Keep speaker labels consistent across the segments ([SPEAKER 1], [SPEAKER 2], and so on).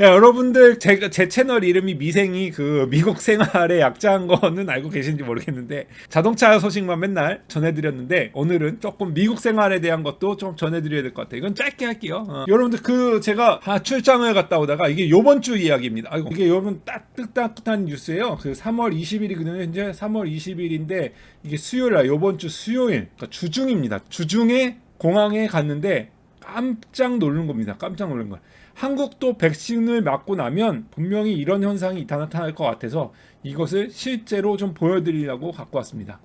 [SPEAKER 1] 야, 여러분들 제가 제 채널 이름이 미생이 그 미국 생활의 약자인 거는 알고 계신지 모르겠는데 자동차 소식만 맨날 전해드렸는데 오늘은 조금 미국 생활에 대한 것도 좀 전해드려야 될 것 같아요. 이건 짧게 할게요. 어. 여러분들 그 제가 아, 출장을 갔다 오다가 이게 요번 주 이야기입니다. 아이고 이게 요번 따뜻따뜻한 뉴스예요. 그 3월 20일이거든요. 현재 3월 20일인데 이게 수요일 날 요번 주 수요일 그러니까 주중입니다. 주중에 공항에 갔는데 깜짝 놀란 겁니다. 깜짝 놀란 거야. 한국도 백신을 맞고 나면 분명히 이런 현상이 나타날 것 같아서 이것을 실제로 좀 보여드리려고 갖고 왔습니다.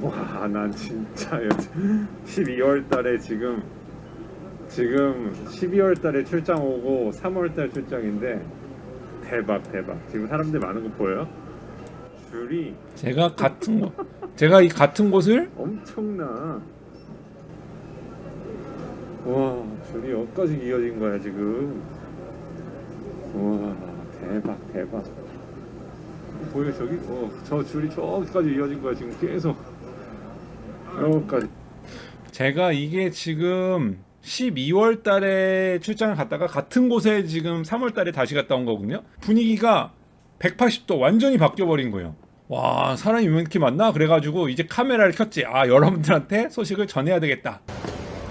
[SPEAKER 2] 와, 난 진짜 12월 달에 지금 지금 12월 달에 출장 오고 3월 달 출장인데 대박 대박. 지금 사람들 많은 거 보여요? 줄이
[SPEAKER 1] 제가 같은 곳, 제가 이 같은 곳을
[SPEAKER 2] 엄청나. 와, 줄이 여기까지 이어진 거야 지금. 와, 대박 대박. 보여 저기? 어, 저 줄이 저기까지 이어진 거야 지금 계속. 여기까지.
[SPEAKER 1] 제가 이게 지금 12월 달에 출장을 갔다가 같은 곳에 지금 3월 달에 다시 갔다 온 거거든요. 분위기가 180도 완전히 바뀌어 버린 거예요. 와, 사람이 왜 이렇게 많나? 그래가지고 이제 카메라를 켰지. 아, 여러분들한테 소식을 전해야 되겠다.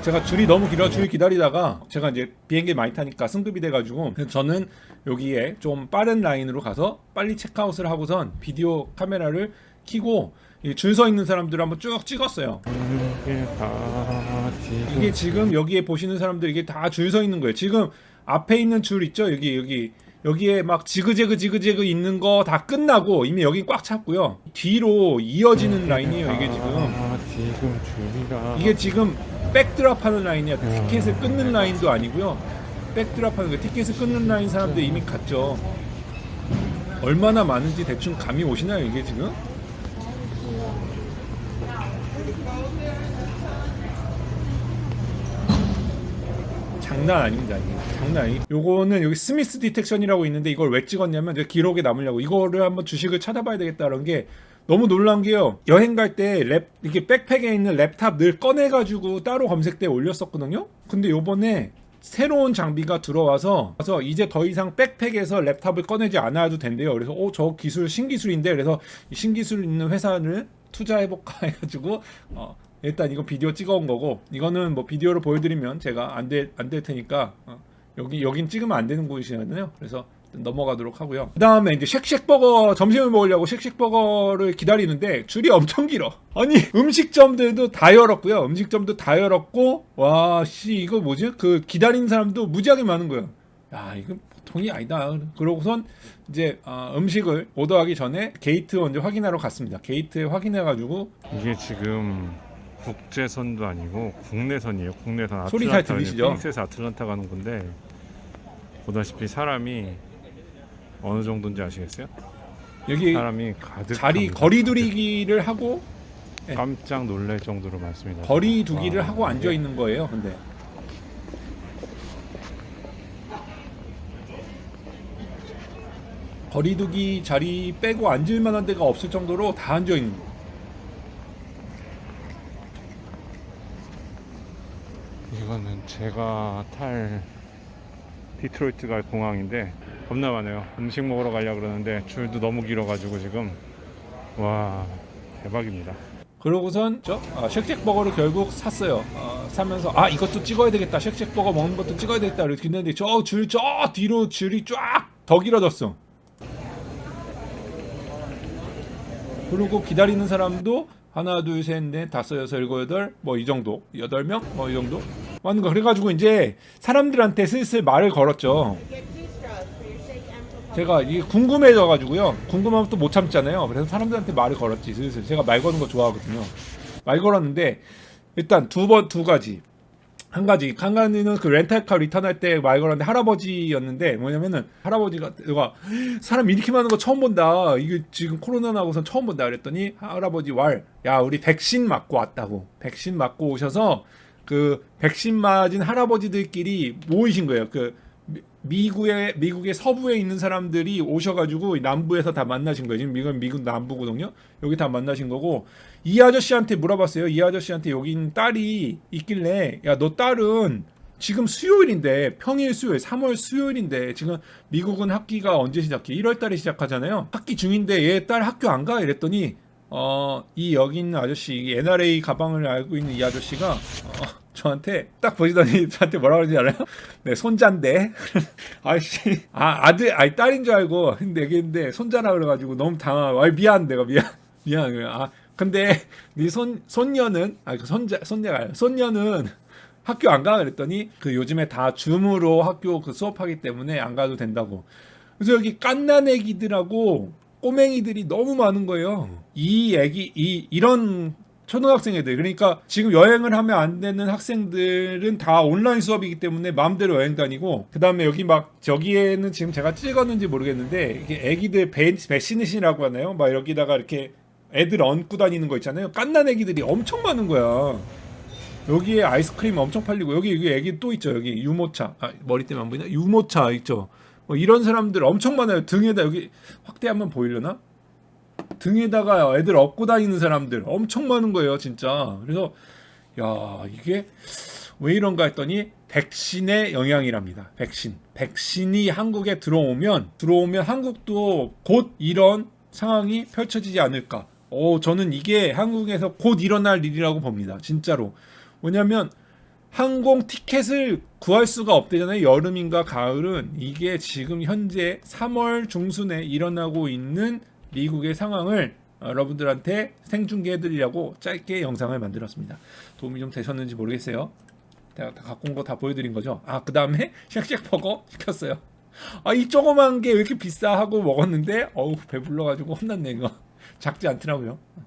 [SPEAKER 1] 제가 줄이 너무 길어 줄 기다리다가 제가 이제 비행기 많이 타니까 승급이 돼가지고 저는 여기에 좀 빠른 라인으로 가서 빨리 체크아웃을 하고선 비디오 카메라를 켜고 줄 서 있는 사람들을 한번 쭉 찍었어요. 이게 지금 여기에 보시는 사람들 이게 다 줄 서 있는 거예요. 지금 앞에 있는 줄 있죠? 여기 여기 여기에 막 지그재그 지그재그 있는 거 다 끝나고 이미 여기 꽉 찼고요. 뒤로 이어지는 라인이에요. 이게 지금 이게 지금 백드랍 하는 라인이야. 티켓을 끊는 라인도 아니고요. 백드랍 하는 거 티켓을 끊는 라인 사람들 이미 갔죠. 얼마나 많은지 대충 감이 오시나요? 이게 지금? 장난 아닙니다. 이게. 장난 아니. 요거는 여기 스미스 디텍션이라고 있는데 이걸 왜 찍었냐면 제가 기록에 남으려고 이거를 한번 주식을 찾아봐야 되겠다는 게 너무 놀란 게요. 여행 갈 때 랩 이게 백팩에 있는 랩탑 늘 꺼내 가지고 따로 검색대에 올렸었거든요. 근데 요번에 새로운 장비가 들어와서 그래서 이제 더 이상 백팩에서 랩탑을 꺼내지 않아도 된대요. 그래서 어 저 기술 신기술인데 그래서 이 신기술 있는 회사를 투자해 볼까 해가지고 어 일단 이거 비디오 찍어온 거고 이거는 뭐 비디오로 보여드리면 제가 안 될 안 될 테니까 어, 여기 여긴 찍으면 안 되는 곳이잖아요. 그래서 넘어가도록 하고요. 그 다음에 이제 쉑쉑버거 점심을 먹으려고 쉑쉑버거를 기다리는데 줄이 엄청 길어. 아니 음식점들도 다 열었고요. 음식점도 다 열었고 와 씨 이거 뭐지? 그 기다리는 사람도 무지하게 많은 거예요. 야 이건 보통이 아니다. 그러고선 이제 아, 음식을 오더하기 전에 게이트 먼저 확인하러 갔습니다. 게이트 확인해가지고
[SPEAKER 3] 이게 지금 국제선도 아니고 국내선이에요. 국내선
[SPEAKER 1] 소리 잘
[SPEAKER 3] 아틀란타,
[SPEAKER 1] 들리시죠?
[SPEAKER 3] 피닉스에서 아틀란타 가는 건데 보다시피 사람이 어느 정도인지 아시겠어요?
[SPEAKER 1] 여기
[SPEAKER 3] 사람이 가득
[SPEAKER 1] 자리 거리 두기를 하고 네.
[SPEAKER 3] 깜짝 놀랄 정도로 많습니다.
[SPEAKER 1] 거리 두기를
[SPEAKER 3] 와,
[SPEAKER 1] 하고 앉아
[SPEAKER 3] 이게
[SPEAKER 1] 있는 거예요. 근데 거리 두기 자리 빼고 앉을 만한 데가 없을 정도로 다 앉아 있는 거예요.
[SPEAKER 3] 이거는 제가 탈 디트로이트 갈 공항인데 겁나 많아요. 음식 먹으러 가려 그러는데 줄도 너무 길어가지고 지금 와 대박입니다.
[SPEAKER 1] 그러고선 저 아, 쉑쉑버거를 결국 샀어요. 어, 사면서 아 이것도 찍어야 되겠다. 쉑쉑버거 먹는 것도 찍어야 되겠다. 이렇게 했는데 저 줄 저 뒤로 줄이 쫙 더 길어졌어. 그리고 기다리는 사람도 하나 둘 셋 넷 다섯 여섯 일곱 여덟 뭐 이 정도 여덟 명 뭐 이 정도 거 그래가지고 이제 사람들한테 슬슬 말을 걸었죠. 제가 이게 궁금해져가지고요. 궁금하면 또 못 참잖아요. 그래서 사람들한테 말을 걸었지. 슬슬 제가 말 거는 거 좋아하거든요. 말 걸었는데 일단 두 번 두 가지. 한 가지 한 가지는 그 렌탈카 리턴할 때 말 걸었는데 할아버지였는데 뭐냐면은 할아버지가 내가 사람 이렇게 많은 거 처음 본다 이게 지금 코로나 나고선 처음 본다 그랬더니 할아버지 왈 야 우리 백신 맞고 왔다고 백신 맞고 오셔서 그 백신 맞은 할아버지들끼리 모이신 거예요 그 미- 미국의 미국의 서부에 있는 사람들이 오셔가지고 남부에서 다 만나신 거예요. 지금 미국 미국 남부거든요. 여기 다 만나신 거고 이 아저씨한테 물어봤어요. 이 아저씨한테 여기 딸이 있길래 야 너 딸은 지금 수요일인데 평일 수요일 3월 수요일인데 지금 미국은 학기가 언제 시작해? 1월 달에 시작하잖아요. 학기 중인데 얘 딸 학교 안 가? 이랬더니 어, 이 여기 있는 아저씨, 이 NRA 가방을 알고 있는 이 아저씨가 어, 저한테 딱 보시더니 저한테 뭐라 그러는지 알아요? 네, 손자인데. 아씨, 아, 아들, 아니, 딸인 줄 알고, 근데 얘기했는데, 손자라 그래가지고 너무 당하고, 아 미안, 내가 미안, 미안. 그래. 아, 근데, 네 손, 손녀는, 아, 그 손자, 손녀가, 손녀는 학교 안 가? 그랬더니, 그 요즘에 다 줌으로 학교 그 수업하기 때문에 안 가도 된다고. 그래서 여기 깐난 애기들하고 꼬맹이들이 너무 많은 거예요. 이 애기, 이, 이런 초등학생 애들. 그러니까 지금 여행을 하면 안 되는 학생들은 다 온라인 수업이기 때문에 마음대로 여행 다니고, 그 다음에 여기 막, 저기에는 지금 제가 찍었는지 모르겠는데, 이게 애기들 배, 배시넷이라고 하나요? 막 여기다가 이렇게 애들 얹고 다니는 거 있잖아요. 깐난 애기들이 엄청 많은 거야. 여기에 아이스크림 엄청 팔리고 여기 여기 애기 또 있죠 여기 유모차 아, 머리 때문에 안 보이나 유모차 있죠 뭐 이런 사람들 엄청 많아요 등에다 여기 확대 한번 보이려나 등에다가 애들 업고 다니는 사람들 엄청 많은 거예요 진짜. 그래서 야 이게 왜 이런가 했더니 백신의 영향이랍니다. 백신. 백신이 한국에 들어오면 들어오면 한국도 곧 이런 상황이 펼쳐지지 않을까. 어 저는 이게 한국에서 곧 일어날 일이라고 봅니다 진짜로. 왜냐면 항공 티켓을 구할 수가 없대잖아요. 여름인가 가을은. 이게 지금 현재 3월 중순에 일어나고 있는 미국의 상황을 여러분들한테 생중계해드리려고 짧게 영상을 만들었습니다. 도움이 좀 되셨는지 모르겠어요. 제가 다 갖고 온 거 다 보여드린 거죠. 아, 그 다음에 쉑쉑 버거 시켰어요. 아, 이 조그만 게 왜 이렇게 비싸 하고 먹었는데, 어우, 배불러가지고 혼났네, 이거. 작지 않더라고요.